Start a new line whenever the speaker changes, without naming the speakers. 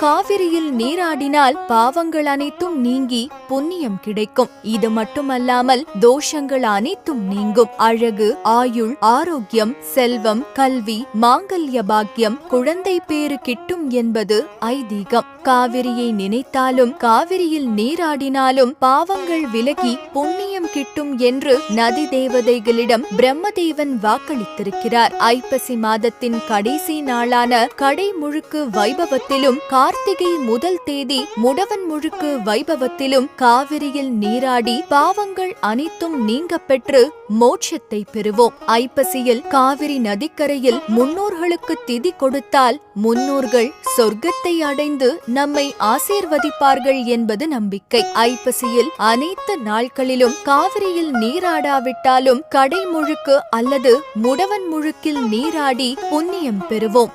காவிரியில் நீராடினால் பாவங்கள் அனைத்தும் நீங்கி புண்ணியம் கிடைக்கும். இது மட்டுமல்லாமல் தோஷங்கள் அனைத்தும் நீங்கும். அழகு ஆயுள் ஆரோக்கியம் செல்வம் கல்வி மாங்கல்ய பாக்கியம் குழந்தை பேறு கிட்டும் என்பது ஐதீகம். காவிரியை நினைத்தாலும் காவிரியில் நீராடினாலும் பாவங்கள் விலகி புண்ணியம் கிட்டும் என்று நதி தேவதைகளிடம் பிரம்மதேவன் வாக்களித்திருக்கிறார். ஐப்பசி மாதத்தின் கடைசி நாளான கடை முழுக்கு வைபவத்திலும் கார்த்திகை முதல் தேதி முடவன் முழுக்கு வைபவத்திலும் காவிரியில் நீராடி பாவங்கள் அனைத்தும் நீங்க பெற்று மோட்சத்தை பெறுவோம். ஐப்பசியில் காவிரி நதிக்கரையில் முன்னோர்களுக்கு திதி கொடுத்தால் முன்னோர்கள் சொர்க்கத்தை அடைந்து நம்மை ஆசீர்வதிப்பார்கள் என்பது நம்பிக்கை. ஐப்பசியில் அனைத்து நாட்களிலும் காவிரியில் நீராடாவிட்டாலும் கடை முழுக்கு அல்லது முடவன் முழுக்கில் நீராடி புண்ணியம் பெறுவோம்.